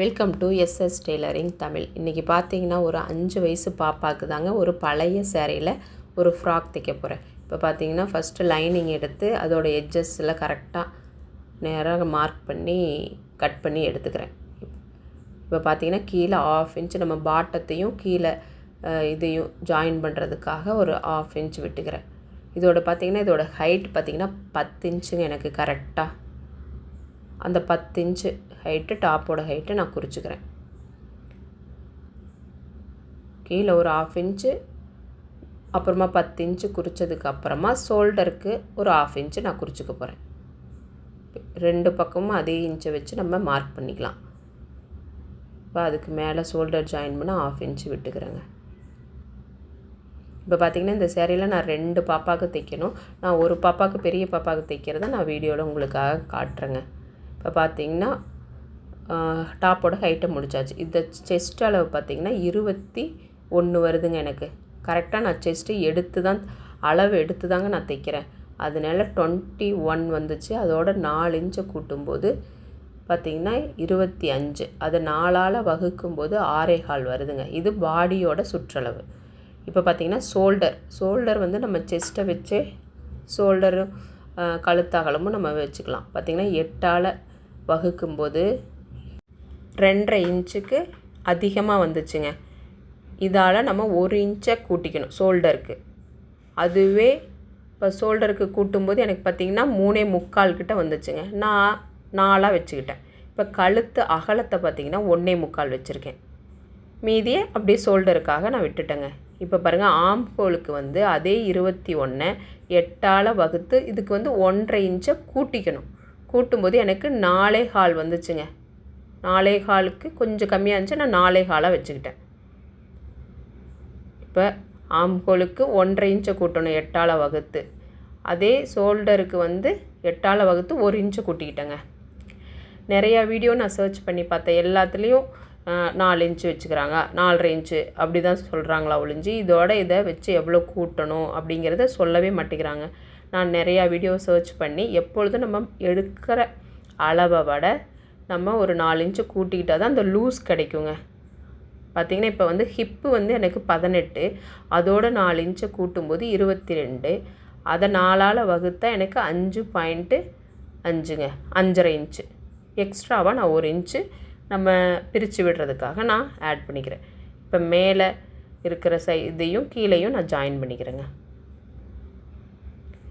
Welcome to SS tailoring Tamil இன்றைக்கி பார்த்தீங்கன்னா ஒரு அஞ்சு வயசு பாப்பாவுக்கு தாங்க ஒரு பழைய சேரீயில் ஒரு ஃப்ராக் தைக்க போகிறேன் இப்போ பார்த்தீங்கன்னா ஃபஸ்ட்டு லைனிங் எடுத்து அதோடய எட்ஜஸில் கரெக்டாக நேராக மார்க் பண்ணி கட் பண்ணி எடுத்துக்கிறேன். இப்போ பார்த்தீங்கன்னா கீழே ஆஃப் இன்ச் நம்ம பாட்டத்தையும் கீழே இதையும் ஜாயின் பண்ணுறதுக்காக ஒரு ஆஃப் இன்ச் விட்டுக்கிறேன். இதோட பார்த்தீங்கன்னா இதோட ஹைட் பார்த்தீங்கன்னா பத்து இன்ச்சுங்க எனக்கு கரெக்டாக அந்த பத்து இன்ச்சு ஹைட்டு டாப்போட ஹைட்டை நான் குறிச்சிக்கிறேன். கீழே ஒரு ஆஃப் இன்ச்சு அப்புறமா பத்து இன்ச்சு குறித்ததுக்கு அப்புறமா ஷோல்டருக்கு ஒரு ஆஃப் இன்ச்சு நான் குறிச்சிக்க போகிறேன் ரெண்டு பக்கமும் அதே இன்ச்சை வச்சு நம்ம மார்க் பண்ணிக்கலாம். இப்போ அதுக்கு மேலே ஷோல்டர் ஜாயின் பண்ண ஆஃப் இன்ச்சு விட்டுக்கிறேங்க. இப்போ பார்த்தீங்கன்னா இந்த சேரீயில் நான் ரெண்டு பாப்பாவுக்கு தைக்கணும். நான் ஒரு பாப்பாவுக்கு பெரிய பாப்பாவுக்கு தைக்கிறத நான் வீடியோவில் உங்களுக்காக காட்டுறேங்க. இப்போ பார்த்தீங்கன்னா டாப்போட ஹைட்டை முடிச்சாச்சு. இந்த செஸ்ட் அளவு பார்த்தீங்கன்னா இருபத்தி ஒன்று வருதுங்க எனக்கு. கரெக்டாக நான் செஸ்ட்டு எடுத்து தான் அளவு எடுத்து தாங்க நான் தைக்கிறேன். அதனால டுவெண்ட்டி ஒன் வந்துச்சு. அதோட நாலு இன்ச்சை கூட்டும்போது பார்த்தீங்கன்னா இருபத்தி அஞ்சு. அதை நாலால் வகுக்கும்போது ஆறே கால் வருதுங்க. இது பாடியோட சுற்றளவு. இப்போ பார்த்திங்கன்னா ஷோல்டர் ஷோல்டர் வந்து நம்ம செஸ்ட்டை வச்சே ஷோல்டரும் கழுத்தகலமும் நம்ம வச்சுக்கலாம். பார்த்திங்கன்னா எட்டால் வகுக்கும்போது ரெண்டரை இன்ச்சுக்கு அதிகமாக வந்துச்சுங்க. இதால் நம்ம ஒரு இன்ச்சை கூட்டிக்கணும் ஷோல்டருக்கு. அதுவே இப்போ ஷோல்டருக்கு கூட்டும்போது எனக்கு பார்த்திங்கன்னா மூணே முக்கால் கிட்ட வந்துச்சுங்க. நான் நாலாக வச்சுக்கிட்டேன். இப்போ கழுத்து அகலத்தை பார்த்திங்கன்னா ஒன்றே முக்கால் வச்சுருக்கேன். மீதியை அப்படியே ஷோல்டருக்காக நான் விட்டுட்டேங்க. இப்போ பாருங்கள் ஆம் ஹோலுக்கு வந்து அதே இருபத்தி ஒன்று எட்டால் வகுத்து இதுக்கு வந்து ஒன்றரை இன்ச்சை கூட்டிக்கணும். கூட்டும்போது எனக்கு நாலே ஹால் வந்துச்சுங்க. நாலே ஹாலுக்கு கொஞ்சம் கம்மியாக இருந்துச்சு. நான் நாலே ஹாலாக வச்சுக்கிட்டேன். இப்போ ஆம்கோலுக்கு ஒன்றரை இன்ச்சை கூட்டணும் எட்டால் வகுத்து. அதே ஷோல்டருக்கு வந்து எட்டால் வகுத்து ஒரு இன்ச்சை கூட்டிக்கிட்டேங்க. நிறையா வீடியோ நான் சர்ச் பண்ணி பார்த்தேன். எல்லாத்துலேயும் நாலு இன்ச்சு வச்சுக்கிறாங்க. நாலரை இன்ச்சு அப்படி தான் சொல்கிறாங்களா ஒழிஞ்சு. இதோட இதை வச்சு எவ்வளோ கூட்டணும் அப்படிங்கிறத சொல்லவே மாட்டேங்கிறாங்க. நான் நிறையா வீடியோ சர்ச் பண்ணி எப்பொழுதும் நம்ம எடுக்கிற அளவை விட நம்ம ஒரு நாலு இன்ச்சு கூட்டிக்கிட்டால் தான் அந்த லூஸ் கிடைக்குங்க. பார்த்திங்கன்னா இப்போ வந்து ஹிப்பு வந்து எனக்கு பதினெட்டு அதோட நாலு இன்ச்சை கூட்டும்போது இருபத்தி ரெண்டு அதை நாலால் வகுத்தால் எனக்கு அஞ்சு பாயிண்ட்டு அஞ்சுங்க அஞ்சரை இன்ச்சு எக்ஸ்ட்ராவாக நான் ஒரு இன்ச்சு நம்ம பிரித்து விடுறதுக்காக நான் ஆட் பண்ணிக்கிறேன். இப்போ மேலே இருக்கிற சை இதையும் கீழேயும் நான் ஜாயின் பண்ணிக்கிறேங்க.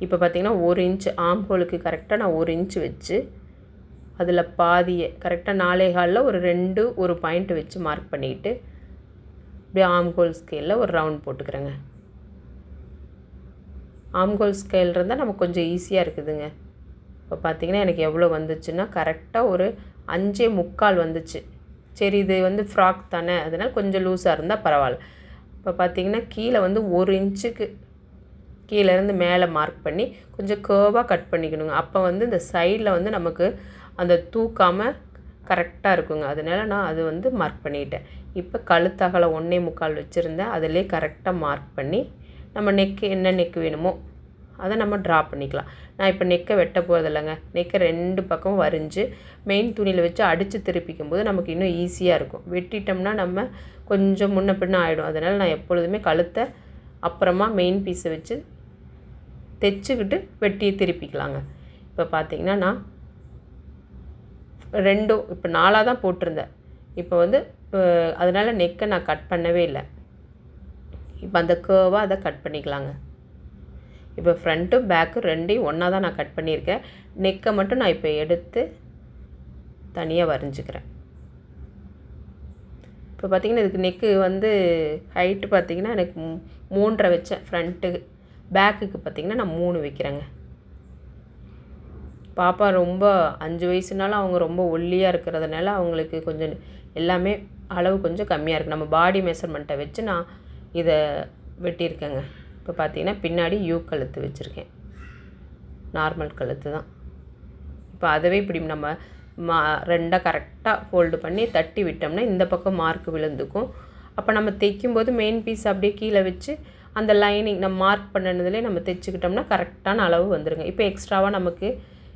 இப்போ பார்த்திங்கன்னா ஒரு இன்ச்சு ஆம்ஹோலுக்கு கரெக்டாக நான் ஒரு இன்ச்சு வச்சு அதில் பாதியை கரெக்டாக நாலே காலில் ஒரு ரெண்டு ஒரு பாயிண்ட் வச்சு மார்க் பண்ணிக்கிட்டு அப்படியே ஆம்கோல் ஸ்கேலில் ஒரு ரவுண்ட் போட்டுக்கிறேங்க. ஆம்கோல் ஸ்கேல் இருந்தால் நமக்கு கொஞ்சம் ஈஸியாக இருக்குதுங்க. இப்போ பார்த்திங்கன்னா எனக்கு எவ்வளோ வந்துச்சுன்னா கரெக்டாக ஒரு அஞ்சே முக்கால் வந்துச்சு. சரி இது வந்து ஃப்ராக் தானே அதனால் கொஞ்சம் லூஸாக இருந்தால் பரவாயில்ல. இப்போ பார்த்திங்கன்னா கீழே வந்து ஒரு இன்ச்சுக்கு கீழேருந்து மேலே மார்க் பண்ணி கொஞ்சம் கேர்வாக கட் பண்ணிக்கணுங்க. அப்போ வந்து இந்த சைடில் வந்து நமக்கு அந்த தூக்காமல் கரெக்டாக இருக்குங்க. அதனால நான் அது வந்து மார்க் பண்ணிட்டேன். இப்போ கழுத்தகலை ஒன்றே முக்கால் வச்சுருந்தேன். அதிலே கரெக்டாக மார்க் பண்ணி நம்ம நெக்கு என்ன நெக்கு வேணுமோ அதை நம்ம ட்ரா பண்ணிக்கலாம். நான் இப்போ நெக்கை வெட்ட போகிறதில்லைங்க நெக்கை ரெண்டு பக்கம் வரிஞ்சு மெயின் துணியில் வச்சு அடித்து திருப்பிக்கும் போது நமக்கு இன்னும் ஈஸியாக இருக்கும். வெட்டிட்டோம்னா நம்ம கொஞ்சம் முன்ன பின்ன ஆகிடும் அதனால் நான் எப்பொழுதுமே கழுத்தை அப்புறமா மெயின் பீஸை வச்சு தைச்சிக்கிட்டு வெட்டி திருப்பிக்கலாங்க. இப்போ பார்த்தீங்கன்னா நான் ரெண்டும் இப்போ நாலாக தான் போட்டிருந்தேன். இப்போ வந்து அதனால் நெக்கை நான் கட் பண்ணவே இல்லை. இப்போ அந்த கேர்வாக அதை கட் பண்ணிக்கலாங்க. இப்போ ஃப்ரண்ட்டும் பேக்கும் ரெண்டையும் ஒன்றா தான் நான் கட் பண்ணியிருக்கேன். நெக்கை மட்டும் நான் இப்போ எடுத்து தனியாக வரைஞ்சிக்கிறேன். இப்போ பார்த்தீங்கன்னா இதுக்கு நெக்கு வந்து ஹைட்டு பார்த்தீங்கன்னா எனக்கு மூன்றரை வச்சேன் ஃப்ரண்ட்டு பேக்குக்கு பார்த்தீங்கன்னா நான் மூணு வைக்கிறேங்க. பாப்பா ரொம்ப அஞ்சு வயசுனால அவங்க ரொம்ப ஒல்லியாக இருக்கிறதுனால அவங்களுக்கு கொஞ்சம் எல்லாமே அளவு கொஞ்சம் கம்மியாக இருக்குது நம்ம பாடி மெஷர்மெண்ட்டை வச்சு நான் இதை வெட்டியிருக்கேங்க. இப்போ பார்த்தீங்கன்னா பின்னாடி யூ கழுத்து வச்சுருக்கேன். நார்மல் கழுத்து தான். இப்போ அதவே இப்படி நம்ம மா ரெண்டாக கரெக்டாக ஃபோல்டு பண்ணி தட்டி விட்டோம்னா இந்த பக்கம் மார்க் விழுந்துக்கும். அப்போ நம்ம தைக்கும்போது மெயின் பீஸ் அப்படியே கீழே வச்சு அந்த லைனிங் நம்ம மார்க் பண்ணினதுலேயே நம்ம தைச்சிக்கிட்டோம்னா கரெக்டான அளவு வந்துடுங்க இப்போ எக்ஸ்ட்ராவாக நமக்கு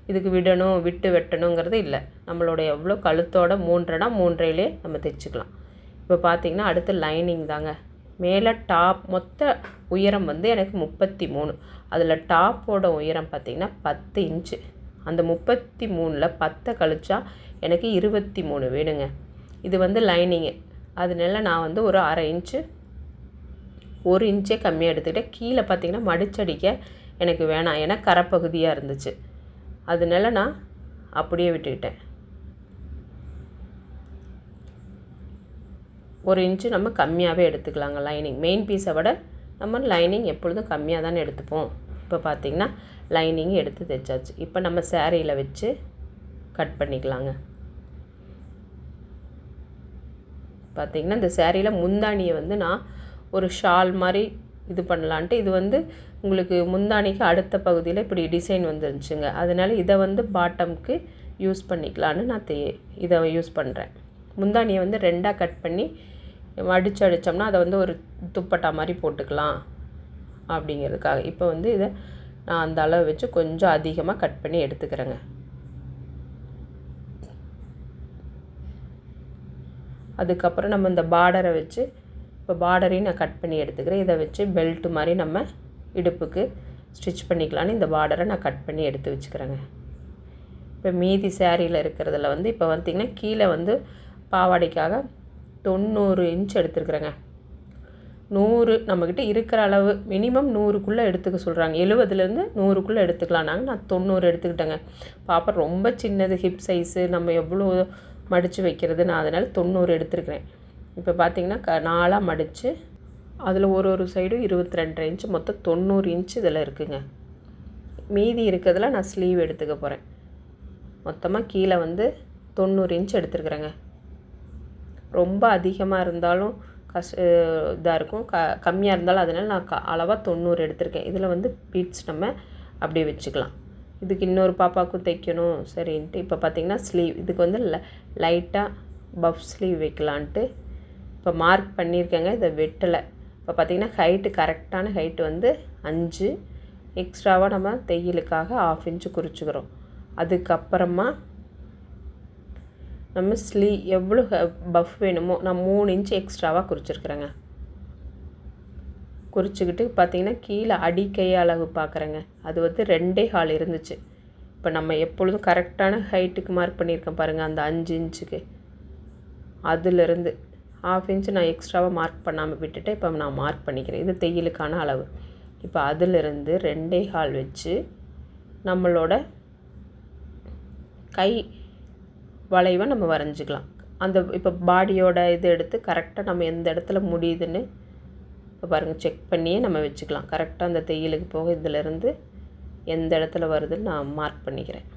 இதுக்கு விடணும் விட்டு வெட்டணுங்கிறது இல்லை. நம்மளோட எவ்வளோ கழுத்தோட மூன்றரைனா மூன்றையிலே நம்ம தைச்சிக்கலாம். இப்போ பார்த்தீங்கன்னா அடுத்து லைனிங் தாங்க. மேலே டாப் மொத்த உயரம் வந்து எனக்கு முப்பத்தி மூணு. அதில் டாப்போட உயரம் பார்த்திங்கன்னா பத்து இன்ச்சு. அந்த முப்பத்தி மூணில் பத்தை கழிச்சா எனக்கு இருபத்தி மூணு வேணுங்க இது வந்து லைனிங்கு அதனால நான் வந்து ஒரு அரை இன்ச்சு ஒரு இன்ச்சே கம்மியாக எடுத்துக்கிட்டேன் கீழே பார்த்தீங்கன்னா மடிச்சடிக்க எனக்கு வேணாம். ஏன்னா கரைப்பகுதியாக இருந்துச்சு. அதனால நான் அப்படியே விட்டுக்கிட்டேன். ஒரு இன்ச்சு நம்ம கம்மியாகவே எடுத்துக்கலாங்க லைனிங். மெயின் பீஸை விட நம்ம லைனிங் எப்பொழுதும் கம்மியாக தானே எடுத்துப்போம். இப்போ பார்த்திங்கன்னா லைனிங் எடுத்து தைச்சாச்சு. இப்போ நம்ம சேரீயில் வச்சு கட் பண்ணிக்கலாங்க. பார்த்திங்கன்னா இந்த சேரீயில் முந்தானியை வந்து நான் ஒரு ஷால் மாதிரி இது பண்ணலான்ட்டு இது வந்து உங்களுக்கு முந்தானிக்கு அடுத்த பகுதியில் இப்படி டிசைன் வந்துருந்துச்சுங்க. அதனால் இதை வந்து பாட்டம்க்கு யூஸ் பண்ணிக்கலான்னு நான் தே இதை யூஸ் பண்ணுறேன் முந்தானியை வந்து ரெண்டாக கட் பண்ணி அடித்து அடித்தோம்னா அதை வந்து ஒரு துப்பட்டா மாதிரி போட்டுக்கலாம் அப்படிங்கிறதுக்காக. இப்போ வந்து இதை நான் அந்த அளவு வச்சு கொஞ்சம் அதிகமாக கட் பண்ணி எடுத்துக்கிறேங்க. அதுக்கப்புறம் நம்ம இந்த பார்டரை வச்சு இப்போ பார்டரையும் நான் கட் பண்ணி எடுத்துக்கிறேன். இதை வச்சு பெல்ட் மாதிரி நம்ம இடுப்புக்கு ஸ்டிச் பண்ணிக்கலான்னு இந்த பார்டரை நான் கட் பண்ணி எடுத்து வச்சுக்கிறேங்க. இப்போ மீதி சேரீயில் இருக்கிறதுல வந்து இப்போ பார்த்திங்கன்னா கீழே வந்து பாவாடைக்காக தொண்ணூறு இன்ச் எடுத்துருக்குறேங்க. நூறு நம்மக்கிட்ட இருக்கிற அளவு மினிமம் நூறுக்குள்ளே எடுத்துக்க சொல்கிறாங்க எழுபதுலேருந்து நூறுக்குள்ளே எடுத்துக்கலாம். நாங்கள் நான் தொண்ணூறு எடுத்துக்கிட்டேங்க. பாப்பா ரொம்ப சின்னது ஹிப் சைஸு நம்ம எவ்வளோ மடித்து வைக்கிறது நான் அதனால் தொண்ணூறு எடுத்துருக்கிறேன். இப்போ பார்த்திங்கன்னா க நாலாக மடித்து அதில் ஒரு ஒரு சைடும் இருபத்தி ரெண்டரை இன்ச்சு மொத்தம் தொண்ணூறு இன்ச்சு இதில் இருக்குங்க. மீதி இருக்கிறதுல நான் ஸ்லீவ் எடுத்துக்க போகிறேன் மொத்தமாக கீழே வந்து தொண்ணூறு இன்ச் எடுத்துருக்குறேங்க. ரொம்ப அதிகமாக இருந்தாலும் கஷ் இதாக இருக்கும். க கம்மியாக இருந்தாலும் அதனால் நான் க அளவாக தொண்ணூறு எடுத்திருக்கேன். இதில் வந்து பீட்ஸ் நம்ம அப்படியே வச்சுக்கலாம். இதுக்கு இன்னொரு பாப்பாவுக்கும் தைக்கணும். சரின்ட்டு இப்போ பார்த்திங்கன்னா ஸ்லீவ் இதுக்கு வந்து ல லைட்டாக பஃப் ஸ்லீவ் வைக்கலான்ட்டு இப்போ மார்க் பண்ணியிருக்கேங்க இதை வெட்டலை. இப்போ பார்த்திங்கன்னா ஹைட்டு கரெக்டான ஹைட்டு வந்து அஞ்சு. எக்ஸ்ட்ராவாக நம்ம தையலுக்காக ஆஃப் இன்ச்சு குறிச்சிக்கிறோம். அதுக்கப்புறமா நம்ம ஸ்லீ எவ்வளோ பஃப் வேணுமோ நான் மூணு இன்ச்சு எக்ஸ்ட்ராவாக குறிச்சிருக்கிறேங்க. குறிச்சிக்கிட்டு பார்த்திங்கன்னா கீழே அடிக்கை அளவு பார்க்குறேங்க. அது வந்து ரெண்டே ஹால் இருந்துச்சு. இப்போ நம்ம எப்பொழுதும் கரெக்டான ஹைட்டுக்கு மார்க் பண்ணியிருக்கோம் பாருங்கள் அந்த அஞ்சு இன்ச்சுக்கு அதிலிருந்து ஆஃப் இன்ச்சு நான் எக்ஸ்ட்ராவாக மார்க் பண்ணாமல் விட்டுட்டு இப்போ நான் மார்க் பண்ணிக்கிறேன். இது தையலுக்கான அளவு. இப்போ அதிலிருந்து ரெண்டே ஹால் வச்சு நம்மளோட கை வளைவை நம்ம வரைஞ்சிக்கலாம். அந்த இப்போ பாடியோட இது எடுத்து கரெக்டாக நம்ம எந்த இடத்துல முடியுதுன்னு இப்போ பாருங்கள் செக் பண்ணியே நம்ம வச்சுக்கலாம். கரெக்டாக அந்த தையலுக்கு போக இதிலேருந்து எந்த இடத்துல வருதுன்னு நான் மார்க் பண்ணிக்கிறேன்.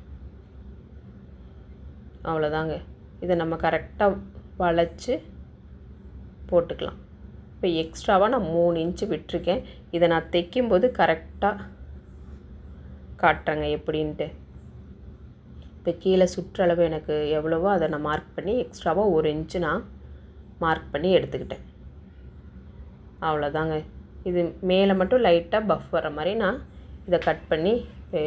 அவ்வளோதாங்க இதை நம்ம கரெக்டாக வளைச்சி போட்டுக்கலாம். இப்போ எக்ஸ்ட்ராவாக நான் மூணு இன்ச்சு விட்டுருக்கேன். இதை நான் தைக்கும்போது கரெக்டாக காட்டுறேங்க எப்படின்ட்டு. இப்போ கீழே சுற்றளவு எனக்கு எவ்வளவோ அதை நான் மார்க் பண்ணி எக்ஸ்ட்ராவாக ஒரு இன்ச்சு நான் மார்க் பண்ணி எடுத்துக்கிட்டேன். அவ்வளோதாங்க. இது மேலே மட்டும் லைட்டாக பஃப் வர மாதிரி நான் இதை கட் பண்ணி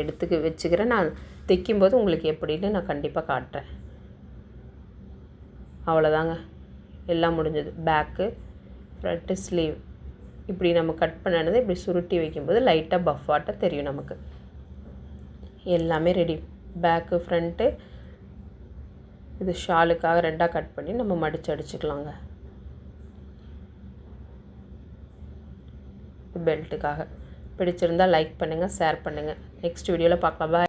எடுத்துக்க வச்சுக்கிறேன். நான் தைக்கும்போது உங்களுக்கு எப்படின்னு நான் கண்டிப்பாக காட்டுறேன். அவ்வளோதாங்க. எல்லாம் முடிஞ்சது. பேக்கு ஃப்ரண்ட்டு ஸ்லீவ் இப்படி நம்ம கட் பண்ணதை இப்படி சுருட்டி வைக்கும்போது லைட்டாக பஃபாட்டாக தெரியும் நமக்கு. எல்லாமே ரெடி பேக்கு ஃப்ரண்ட்டு இது ஷாலுக்காக ரெண்டாக கட் பண்ணி நம்ம மடித்து அடிச்சுக்கலாங்க. பெல்ட்டுக்காக பிடிச்சிருந்தால் லைக் பண்ணுங்கள் ஷேர் பண்ணுங்கள் நெக்ஸ்ட் வீடியோவில் பார்க்கலாம். பாய்